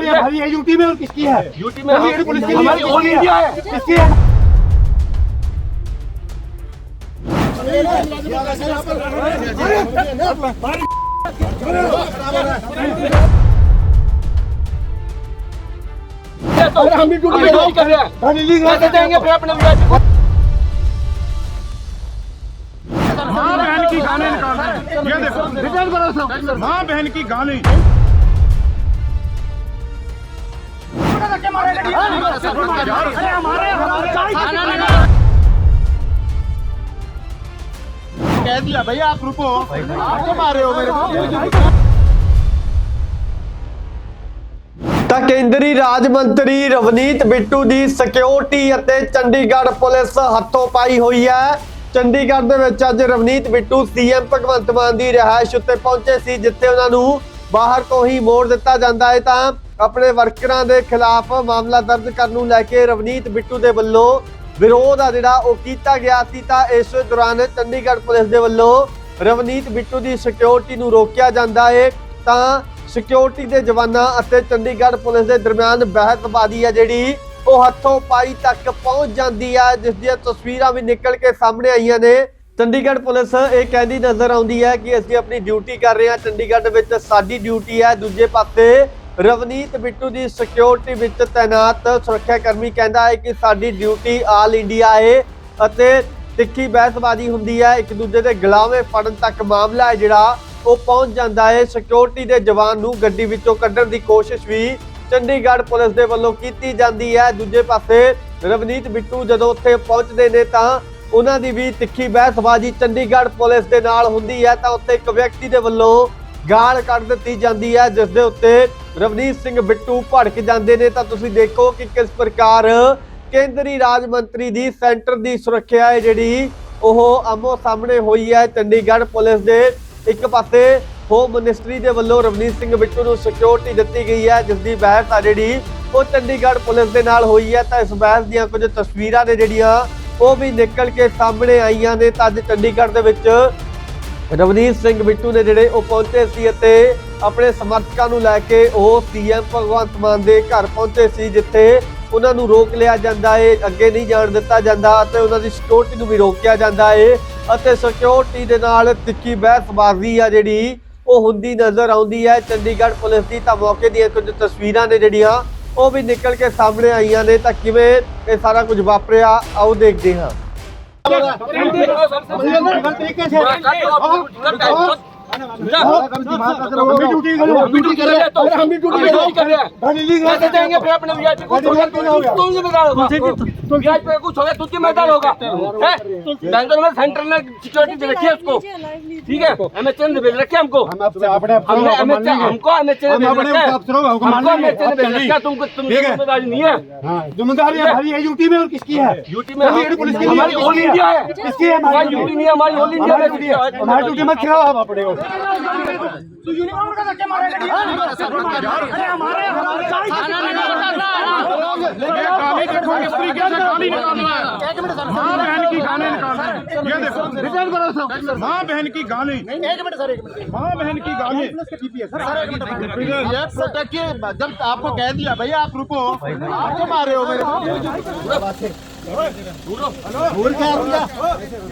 ज़िम्मेदारी हमारी यूटी में और किसकी है? यूटी में हमारी पुलिस की हमारी ऑल इंडिया है। किसकी है? तो हम भी ड्यूटी कर रहे हैं अरे लीग देंगे फिर अपने? माँ बहन की गाने। निकाल रहे हैं ये देखो माँ बहन की गाने। कह दिया भैया आप रुको आप क्यों मारे हो मेरे को ਤਾਂ ਕੇਂਦਰੀ ਰਾਜ ਮੰਤਰੀ ਰਵਨੀਤ ਬਿੱਟੂ ਦੀ ਸਿਕਿਉਰਿਟੀ ਅਤੇ ਚੰਡੀਗੜ੍ਹ ਪੁਲਿਸ ਹੱਥੋਂ ਪਾਈ ਹੋਈ ਹੈ ਚੰਡੀਗੜ੍ਹ ਦੇ ਵਿੱਚ ਅੱਜ ਰਵਨੀਤ ਬਿੱਟੂ ਸੀਐਮ ਭਗਵੰਤ ਮਾਨ ਦੀ ਰਿਹਾਇਸ਼ ਉੱਤੇ ਪਹੁੰਚੇ ਸੀ ਜਿੱਥੇ ਉਹਨਾਂ ਨੂੰ ਬਾਹਰ ਤੋਂ ਹੀ ਮੋੜ ਦਿੱਤਾ ਜਾਂਦਾ ਹੈ ਤਾਂ ਆਪਣੇ ਵਰਕਰਾਂ ਦੇ ਖਿਲਾਫ ਮਾਮਲਾ ਦਰਜ ਕਰਨ ਨੂੰ ਲੈ ਕੇ ਰਵਨੀਤ ਬਿੱਟੂ ਦੇ ਵੱਲੋਂ ਵਿਰੋਧ ਆ ਜਿਹੜਾ ਉਹ ਕੀਤਾ ਗਿਆ ਸੀ ਤਾਂ ਇਸ ਦੌਰਾਨ ਚੰਡੀਗੜ੍ਹ ਪੁਲਿਸ ਦੇ ਵੱਲੋਂ ਰਵਨੀਤ ਬਿੱਟੂ ਦੀ ਸਿਕਿਉਰਿਟੀ ਨੂੰ ਰੋਕਿਆ ਜਾਂਦਾ ਹੈ। ਤਾਂ ਸਿਕਿਉਰਿਟੀ ਦੇ ਜਵਾਨਾਂ ਅਤੇ ਚੰਡੀਗੜ੍ਹ ਪੁਲਿਸ ਦੇ ਦਰਮਿਆਨ ਬਹਿਸਬਾਜ਼ੀ ਆ ਜਿਹੜੀ ਉਹ ਹੱਥੋਂ ਪਾਈ ਤੱਕ ਪਹੁੰਚ ਜਾਂਦੀ ਆ, ਜਿਸ ਦੀਆਂ ਤਸਵੀਰਾਂ ਵੀ ਨਿਕਲ ਕੇ ਸਾਹਮਣੇ ਆਈਆਂ ਨੇ। ਚੰਡੀਗੜ੍ਹ ਪੁਲਿਸ ਇਹ ਕਹਿੰਦੀ ਨਜ਼ਰ ਆਉਂਦੀ ਹੈ ਕਿ ਅਸੀਂ ਆਪਣੀ ਡਿਊਟੀ ਕਰ ਰਹੇ ਹਾਂ। ਚੰਡੀਗੜ੍ਹ ਵਿੱਚ ਸਾਡੀ ਡਿਊਟੀ ਹੈ। ਦੂਜੇ ਪਾਸੇ ਰਵਨੀਤ ਬਿੱਟੂ ਦੀ ਸਿਕਿਉਰਿਟੀ ਵਿੱਚ ਤਾਇਨਾਤ ਸੁਰੱਖਿਆ ਕਰਮੀ ਕਹਿੰਦਾ ਹੈ ਕਿ ਸਾਡੀ ਡਿਊਟੀ ਆਲ ਇੰਡੀਆ ਹੈ ਅਤੇ ਤਿੱਖੀ ਬਹਿਸਬਾਜ਼ੀ ਹੁੰਦੀ ਹੈ। ਇੱਕ ਦੂਜੇ ਦੇ ਗਲਾਵੇਂ ਫੜਨ ਤੱਕ ਮਾਮਲਾ ਹੈ ਜਿਹੜਾ ਉਹ ਪਹੁੰਚ ਜਾਂਦਾ ਹੈ। ਸਿਕਿਉਰਿਟੀ ਦੇ ਜਵਾਨ ਨੂੰ ਗੱਡੀ ਵਿੱਚੋਂ ਕੱਢਣ ਦੀ ਕੋਸ਼ਿਸ਼ ਵੀ ਚੰਡੀਗੜ੍ਹ ਪੁਲਿਸ ਦੇ ਵੱਲੋਂ ਕੀਤੀ ਜਾਂਦੀ ਹੈ। ਦੂਜੇ ਪਾਸੇ ਰਵਨੀਤ ਬਿੱਟੂ ਜਦੋਂ ਉੱਥੇ ਪਹੁੰਚਦੇ ਨੇ ਤਾਂ ਉਹਨਾਂ ਦੀ ਵੀ ਤਿੱਖੀ ਬਹਿਸਬਾਜ਼ੀ ਚੰਡੀਗੜ੍ਹ ਪੁਲਿਸ ਦੇ ਨਾਲ ਹੁੰਦੀ ਹੈ ਤਾਂ ਉੱਥੇ ਇੱਕ ਵਿਅਕਤੀ ਦੇ ਵੱਲੋਂ ਗਾਲ ਕੱਢ ਦਿੱਤੀ ਜਾਂਦੀ ਹੈ, ਜਿਸ ਦੇ ਉੱਤੇ ਰਵਨੀਤ ਸਿੰਘ ਬਿੱਟੂ ਭੜਕ ਜਾਂਦੇ ਨੇ। ਤਾਂ ਤੁਸੀਂ ਦੇਖੋ ਕਿ ਕਿਸ ਪ੍ਰਕਾਰ ਕੇਂਦਰੀ ਰਾਜ ਮੰਤਰੀ ਦੀ ਸੈਂਟਰ ਦੀ ਸੁਰੱਖਿਆ ਹੈ ਜਿਹੜੀ ਉਹ ਆਮੋ ਸਾਹਮਣੇ ਹੋਈ ਹੈ। ਚੰਡੀਗੜ੍ਹ ਪੁਲਿਸ ਦੇ ਇੱਕ ਪਾਸੇ ਹੋਮ ਮਿਨਿਸਟਰੀ ਦੇ ਵੱਲੋਂ ਰਵਨੀਤ ਸਿੰਘ ਬਿੱਟੂ ਨੂੰ ਸਿਕਿਉਰਿਟੀ ਦਿੱਤੀ ਗਈ ਹੈ, ਜਿਸ ਦੀ ਬਹਿਸ ਆ ਜਿਹੜੀ ਉਹ ਚੰਡੀਗੜ੍ਹ ਪੁਲਿਸ ਦੇ ਨਾਲ ਹੋਈ ਹੈ। ਤਾਂ ਇਸ ਬਹਿਸ ਦੀਆਂ ਕੁਝ ਤਸਵੀਰਾਂ ਨੇ ਜਿਹੜੀਆਂ ਉਹ ਵੀ ਨਿਕਲ ਕੇ ਸਾਹਮਣੇ ਆਈਆਂ ਨੇ ਤਾਂ ਅੱਜ ਚੰਡੀਗੜ੍ਹ ਦੇ ਵਿੱਚ ਰਵਨੀਤ ਸਿੰਘ ਬਿੱਟੂ ਨੇ ਜਿਹੜੇ ਉਹ ਪਹੁੰਚੇ ਸੀ ਅਤੇ ਆਪਣੇ ਸਮਰਥਕਾਂ ਨੂੰ ਲੈ ਕੇ ਉਹ ਸੀਐਮ ਭਗਵੰਤ ਮਾਨ ਦੇ ਘਰ ਪਹੁੰਚੇ ਸੀ, ਜਿੱਥੇ ਉਹਨਾਂ ਨੂੰ ਰੋਕ ਲਿਆ ਜਾਂਦਾ ਏ, ਅੱਗੇ ਨਹੀਂ ਜਾਣ ਦਿੱਤਾ ਜਾਂਦਾ ਅਤੇ ਉਹਨਾਂ ਦੀ ਸਿਕਿਉਰਿਟੀ ਨੂੰ ਵੀ ਰੋਕਿਆ ਜਾਂਦਾ ਹੈ ਅਤੇ ਸਿਕਿਉਰਿਟੀ ਦੇ ਨਾਲ ਤਿੱਖੀ ਬਹਿਸਬਾਜ਼ੀ ਆ ਜਿਹੜੀ ਉਹ ਹੁੰਦੀ ਨਜ਼ਰ ਆਉਂਦੀ ਹੈ। ਚੰਡੀਗੜ੍ਹ ਪੁਲਿਸ ਦੀ ਤਾਂ ਮੌਕੇ ਦੀਆਂ ਕੁਝ ਤਸਵੀਰਾਂ ਨੇ ਜਿਹੜੀਆਂ ਉਹ ਵੀ ਨਿਕਲ ਕੇ ਸਾਹਮਣੇ ਆਈਆਂ ਨੇ ਤਾਂ ਕਿਵੇਂ ਇਹ ਸਾਰਾ ਕੁਝ ਵਾਪਰਿਆ ਆਓ ਦੇਖਦੇ ਹਾਂ गलत तरीके से हम भी ड्यूटी कर रहे हैं ड्यूटी कर रहे हैं तो हम भी ड्यूटी कर रहे हैं अरे लीग कैसे देंगे फिर अपने विधायक को गाड़ी में क्यों हो गया? कौन जिम्मेदार होगा विधायक पे कुछ होगा तो जिम्मेदार होगा है बैंगलोर में सेंटर ने सिक्योरिटी दे रखी है उसको ठीक है? एमएचएन ने भेज रखे हमको। हमने हमको एमएचएन ने भेज रखे तुमको तुम जिम्मेदार नहीं है। ज़िम्मेदारी हमारी है यूटी में और किसकी है? यूटी में पुलिस की हमारी ऑल इंडिया है? किसकी है हमारी यूटी नहीं हमारी ऑल इंडिया है? हमारी ड्यूटी मत खिलाओ आप अपने को तू यूनिफॉर्म का धक्के मारे अरे हमारे हमारे काम ही करना है। एक मिनट सर हैं ये देखो माँ बहन की गाली। एक मिनट सर एक मिनट। माँ बहन की गाली। ये प्रोटेक्ट जब आपको कह दिया भैया आप रुको आप क्यों मारे हो मेरे दूर क्या?